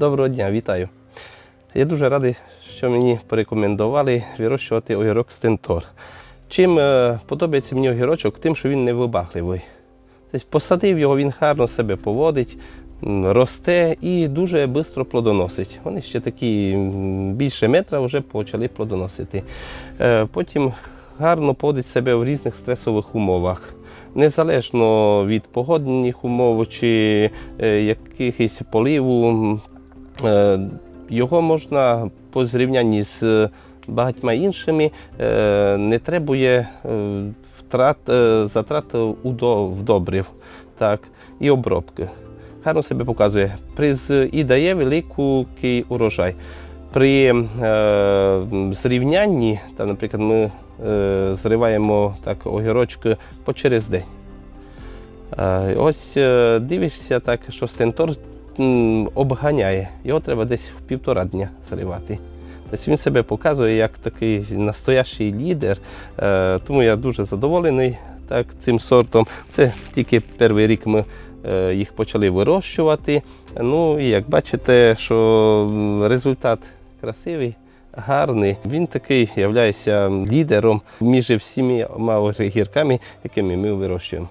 Доброго дня, вітаю. Я дуже радий, що мені порекомендували вирощувати огірок стентор. Чим е, подобається мені огірочок, тим, що він не вибагливий. Тобто посадив його, він гарно себе поводить, росте і дуже швидко плодоносить. Вони ще такі більше метра вже почали плодоносити. Е, Потім гарно поводить себе в різних стресових умовах. Незалежно від погодних умов чи е, якихось поливу, його можна по зрівнянні з багатьма іншими е, не требує е, втрат, е, затрат в добрив так, і обробки. Гарно себе показує. При, з- і дає великий урожай. При е, зрівнянні, та, наприклад, ми е, зриваємо так, огірочки по через день. Е, ось е, дивишся так, що стентор обганяє. Його треба десь в півтора дня зривати. Тобто він себе показує як такий настоящий лідер. Е, Тому я дуже задоволений так, цим сортом. Це тільки перший рік ми е, їх почали вирощувати. Ну і як бачите, що результат красивий. Гарний, він такий є лідером між всіма огірками, якими ми вирощуємо.